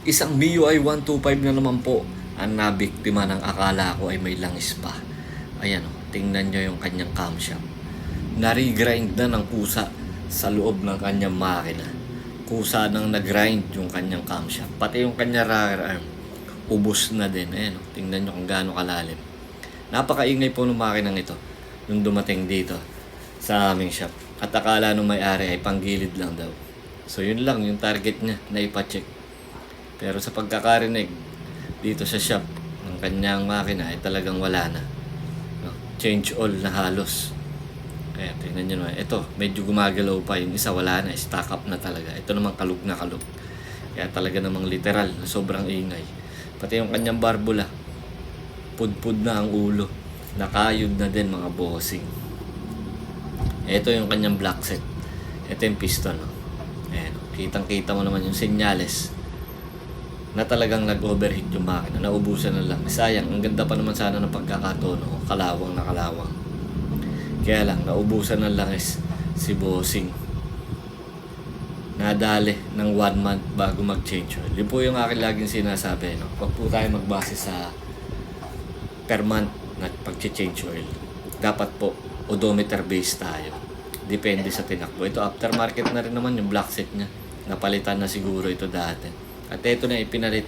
Isang MIUI 125 na naman po ang nabiktima ng akala ko ay may langis pa. Ayan o, tingnan nyo yung kanyang camshaft. Narigrind na ng kusa sa loob ng kanyang makina. Kusa nang nagrind yung kanyang camshaft. Pati yung kanyang rocker arm, ubos na din. Ayan o, tingnan nyo kung gaano kalalim. Napakaingay po ng makinang ito nung dumating dito sa aming shop. At akala nung may-ari ay panggilid lang daw. So yun lang yung target niya na ipacheck. Pero sa pagkakarinig dito sa shop ng kanyang makina ay talagang wala na. No? Change all na halos. Kaya tingnan nyo naman. Ito, medyo gumagalaw pa. Yung isa wala na. Stack up na talaga. Ito namang kalug na kalug. Kaya talaga namang literal sobrang ingay. Pati yung kanyang barbula. Pudpud na ang ulo. Nakayod na din mga bossing. Ito yung kanyang black set. Ito yung piston. No? Ayan, kitang-kita mo naman yung senyales na talagang nag-overheat yung makina. Naubusan na lang. Sayang, ang ganda pa naman sana ng pagkakatono. Kalawang na kalawang. Kaya lang, naubusan ng langis si Bossing. Nadali ng one month bago mag-change oil. Yun po yung akin laging sinasabi. No? Huwag po tayo magbase sa per month na pag-change oil. Dapat po, odometer based tayo. Depende sa tinakbo. Ito aftermarket na rin naman yung black set niya. Napalitan na siguro ito dati. At ito na ipinalit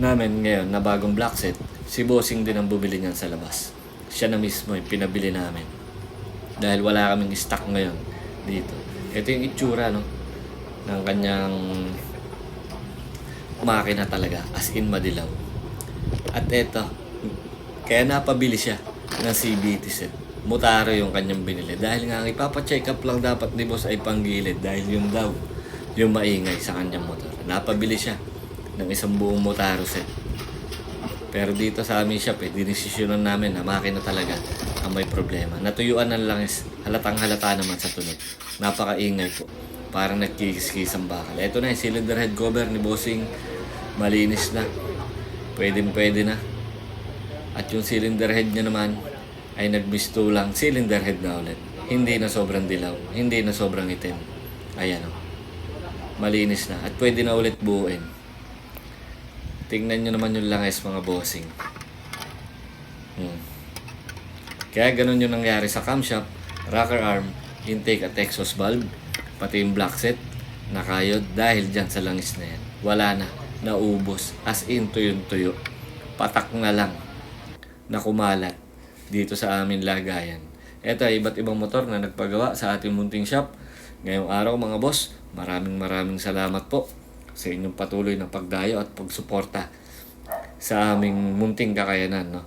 namin ngayon na bagong black set. Si Bossing din ang bumili niyan sa labas. Siya na mismo yung pinabili namin. Dahil wala kaming stock ngayon dito. Ito yung itsura no ng kanyang makina talaga as in madilaw. At ito, kaya napabili siya ng CBT set. Mutaro yung kanyang binili. Dahil nga, ipapacheck up lang dapat ni boss ay panggilid. Dahil yung daw, yung maingay sa kanyang motor. Napabili siya ng isang buong Motaro set. Pero dito sa aming shop, eh, dinesisyonan namin na makina talaga ang may problema. Natuyuan ng langis, halatang halata naman sa tunog. Napakaingay po. Parang nagkikis-kis ang bakal. Ito na yung cylinder head cover ni Bossing. Malinis na. Pwede pwede na. At yung cylinder head niya naman ay nagbisto lang cylinder head na ulit. Hindi na sobrang dilaw. Hindi na sobrang itim. Ayan o. Malinis na. At pwede na ulit buuin. Tingnan nyo naman yung langis mga bossing. Hmm. Kaya ganun yung nangyari sa camshaft, rocker arm, intake at exhaust valve, pati yung black set, nakayod dahil dyan sa langis na yan. Wala na, naubos, as in tuyo-tuyo. Patak na lang na kumalat dito sa amin lagayan. Ito ay iba't ibang motor na nagpagawa sa ating munting shop. Ngayong araw mga boss, maraming maraming salamat po sa inyong patuloy na pagdayo at pagsuporta sa aming munting kakayanan. No?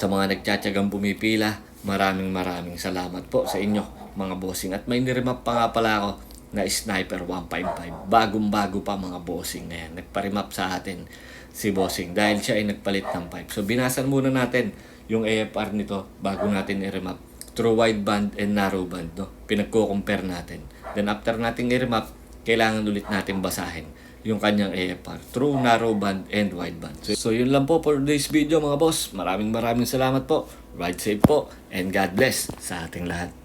Sa mga nagtsatsagang pumipila, maraming maraming salamat po sa inyo mga bossing. At may nirimap pa nga pala ako na Sniper 155. Bagong-bago pa mga bossing na yan. Nagparimap sa atin si bossing dahil siya ay nagpalit ng pipe. So binasan muna natin yung AFR nito bago natin i-remap. True wideband and narrow band. No? Pinagko-compare natin. Then after natin i-remap, kailangan ulit natin basahin yung kanyang AFR. True narrow band and wideband. So, so yun lang po for today's video mga boss. Maraming maraming salamat po. Ride safe po and God bless sa ating lahat.